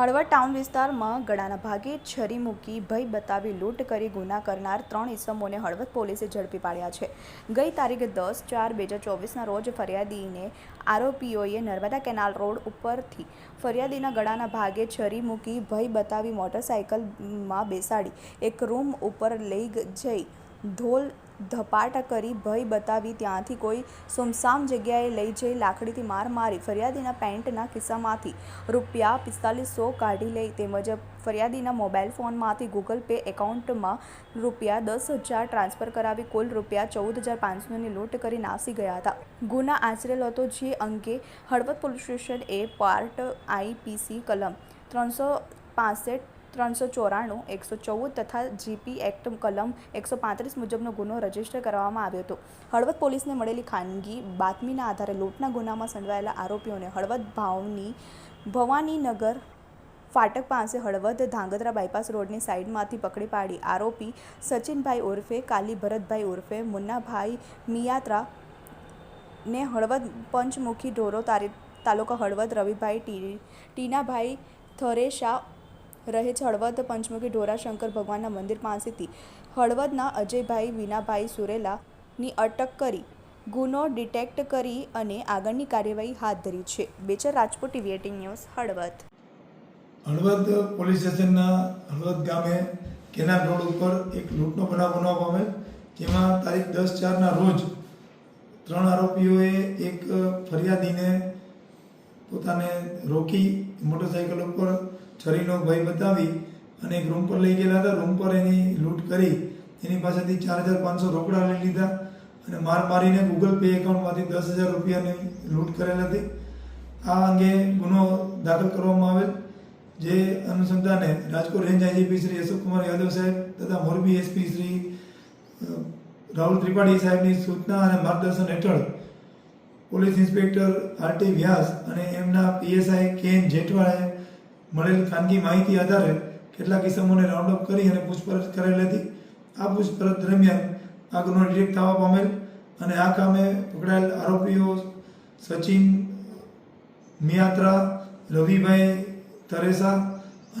Halvad town વિસ્તારમાં ગળાના ભાગે છરી મૂકી ભય બતાવી લૂંટ કરી ગુના કરનાર ત્રણ ઇસમોને હળવદ પોલીસે ઝડપી પાડ્યા છે. ગઈ તારીખ દસ ચાર બે હજાર ચોવીસના રોજ ફરિયાદીને આરોપીઓએ નર્મદા કેનાલ રોડ ઉપરથી ફરિયાદીના ગળાના ભાગે છરી મૂકી ભય બતાવી મોટરસાયકલમાં બેસાડી એક રૂમ ઉપર લઈ જઈ ઢોલ ધપાટા કરી ભય બતાવી ત્યાંથી કોઈ સુમસામ જગ્યાએ લઈ જઈ લાકડીથી માર મારી. ફરિયાદીના પેન્ટના ખિસ્સામાંથી રૂપિયા પિસ્તાલીસો કાઢી લઈ તેમજ ફરિયાદીના મોબાઈલ ફોનમાંથી ગૂગલ પે એકાઉન્ટમાં રૂપિયા દસ હજાર ટ્રાન્સફર કરાવી કુલ રૂપિયા ચૌદ હજાર પાંચસોની લૂંટ કરી નાસી ગયા હતા. ગુના આચરેલો હતો જે અંગે Halvad police station A part IPC કલમ ત્રણસો પાસઠ ત્રણસો ચોરાણું, એકસો ચૌદ તથા જીપી એક્ટ કલમ એકસો પાંત્રીસ મુજબનો ગુનો રજિસ્ટર કરવામાં આવ્યો હતો. હળવદ પોલીસને મળેલી ખાનગી બાતમીના આધારે લૂંટના ગુનામાં સંડવાયેલા આરોપીઓને હળવદ ભાવની ભવાનીનગર ફાટક પાસે હળવદ ધાંગધ્રા બાયપાસ રોડની સાઈડમાંથી પકડી પાડી આરોપી સચિનભાઈ ઉર્ફે, કાલી ભરતભાઈ ઉર્ફે, મુન્નાભાઈ મિયાત્રા ને હળવદ પંચમુખી ઢોરો તારી તાલુકા હળવદ રવિભાઈ ટી, ટીનાભાઈ થરેશા રહે છે. હળવદ પંચમુખી ઢોરાશંકર ભગવાનના મંદિર પાસેથી હળવદના અજયભાઈ વિનાભાઈ સુરેલાની અટક કરી, ગુનો ડિટેક્ટ કરી અને આગળની કાર્યવાહી હાથ ધરી છે. Bechar Rajput TV eighteen news, Halvad. Halvad police સ્ટેશનના હળવદ ગામે કેનાલ રોડ ઉપર એક લૂંટનો બનાવ બનાવવા પામેલ જેમાં તારીખ દસ ચારના રોજ ત્રણ આરોપીઓએ એક ફરિયાદીને પોતાને રોકી મોટરસાઇકલ ઉપર છરીનો ભય બતાવી અને એક રૂમ પર લઈ ગયેલા હતા. રૂમ પર એની લૂંટ કરી, એની પાસેથી ચાર હજાર પાંચસો રોકડા લઈ લીધા અને માર મારીને ગૂગલ પે એકાઉન્ટમાંથી દસ હજાર રૂપિયાની લૂંટ કરેલ હતી. આ અંગે ગુનો દાખલ કરવામાં આવેલ, જે અનુસંધાને રાજકોટ રેન્જ આઈજીપી શ્રી અશોકકુમાર યાદવ સાહેબ તથા મોરબી એસપી શ્રી રાહુલ ત્રિપાઠી સાહેબની સૂચના અને માર્ગદર્શન હેઠળ પોલીસ ઇન્સ્પેક્ટર આરટી વ્યાસ અને એમના પીએસઆઈ કે એન જેઠવાએ મળેલ ખાનગી માહિતી આધારે કેટલાક કિસ્સાઓને રાઉન્ડ અપ કરી અને પૂછપરછ કરેલ હતી આ પૂછપરછ દરમિયાન આ ગુનો ડિટેક્ટ થવા પામેલ અને આ કામે પકડાયેલ આરોપીઓ સચિન, મિયાત્રા, રવિભાઈ તરેસા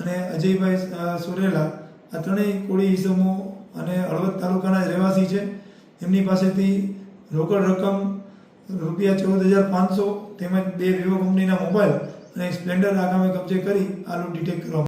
અને અજયભાઈ સુરેલા આ ત્રણેય કોળી ઈસમો અને હળવદ તાલુકાના રહેવાસી છે. એમની પાસેથી રોકડ રકમ રૂપિયા ચૌદ હજાર પાંચસો તેમજ બે વિવો કંપનીના મોબાઈલ અને સ્પ્લેન્ડર આગામી કબજે કરી આ લૂંટ ડિટેક્ટ કરવામાં